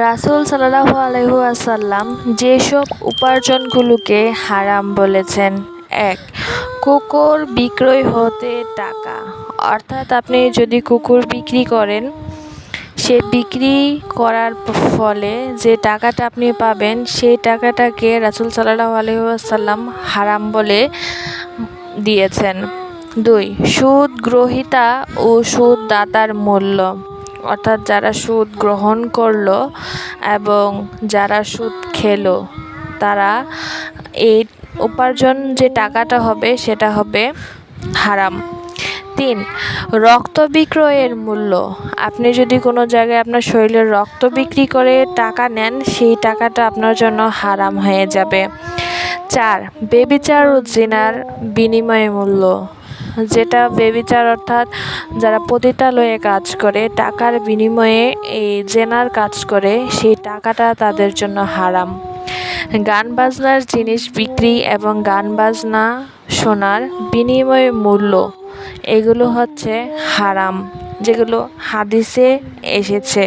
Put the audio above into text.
রাসূল সাল্লাল্লাহু আলাইহি ওয়াসাল্লাম যেসব উপার্জনগুলোকে হারাম বলেছেন, এক, কুকুর বিক্রয় হতে টাকা। অর্থাৎ আপনি যদি কুকুর বিক্রি করেন, সে বিক্রি করার ফলে যে টাকাটা আপনি পাবেন, সেই টাকাটাকে রাসূল সাল্লাল্লাহু আলাইহি ওয়াসাল্লাম হারাম বলে দিয়েছেন। দুই সুদ গ্রহীতা ও সুদ দাতার মূল্য। অর্থাৎ যারা সুদ গ্রহণ করল এবং যারা সুদ খেলো, তারা এই উপার্জন যে টাকাটা হবে সেটা হবে হারাম। তিন, রক্ত বিক্রয়ের মূল্য। আপনি যদি কোনো জায়গায় আপনার শরীরের রক্ত বিক্রি করে টাকা নেন, সেই টাকাটা আপনার জন্য হারাম হয়ে যাবে। চার, বেবিচার ও জিনার বিনিময় মূল্য। যেটা বেবিচার অর্থাৎ যারা পতিতালয়ে কাজ করে, টাকার বিনিময়ে এই জেনার কাজ করে, সেই টাকাটা তাদের জন্য হারাম। গান বাজনার জিনিস বিক্রি এবং গান বাজনা শোনার বিনিময় মূল্য, এগুলো হচ্ছে হারাম, যেগুলো হাদিসে এসেছে।